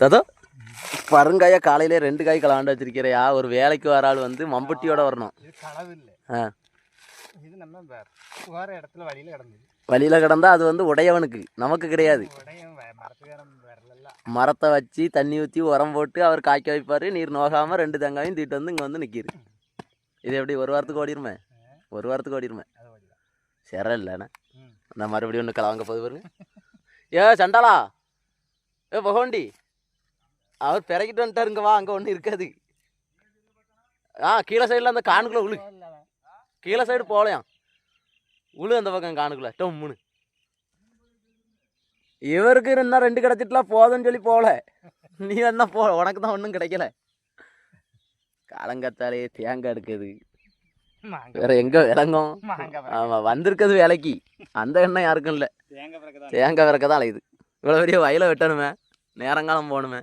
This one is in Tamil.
ததோ. பருங்காய காலையில ரெண்டு காய் கலாண்டு வச்சிருக்கிறையா? ஒரு வேலைக்கு வர ஆள் வந்து மம்பட்டியோட வரணும். இது களவு இல்லை ஆ. இது நம்ம வேற வேற இடத்துல வழியில கிடந்தது. வழியில கிடந்தா அது வந்து உடையவனுக்கு நமக்கு கிடையாது. மரத்தை வச்சு தண்ணி ஊற்றி உரம் போட்டு அவர் காய்க்க வைப்பார். நீர் நோகாமல் ரெண்டு தேங்காயும் தீட்டு வந்து இங்கே வந்து நிற்கிது இது எப்படி ஒரு வாரத்துக்கு ஓடிருமே? ஒரு வாரத்துக்கு ஓடிருமே? சர இல்லைண்ணே. நான் மறுபடியும் ஒன்று கலவாங்க போது பாருங்க. ஏ சண்டாளா. ஏ பகோண்டி அவர் பிறக்கிட்டு வந்துட்டாருங்க வா அங்கே ஒன்றும் இருக்காது. ஆ கீழே சைடில் அந்த காணுக்குள்ளே உழு கீழே சைடு போகலையாம் உழு அந்த பக்கம் காணுக்குள்ள. டொம்முன்னு இவருக்கு இருந்தால் ரெண்டு கிடச்சிட்டுலாம் போதும்னு சொல்லி போகல நீ வேணா போ உனக்கு தான் ஒன்றும் கிடைக்கல. காலங்கத்தாலே தேங்காய் எடுக்குது. வேற எங்கே விளங்கும்? ஆமாம் வந்திருக்கிறது வேலைக்கு. அந்த எண்ணம் யாருக்கும் இல்லை. தேங்காய் விறக்க தான். அலையுது. இவ்வளோ பெரிய வயலை வெட்டணுமே. நேரங்காலம் போகணுமே.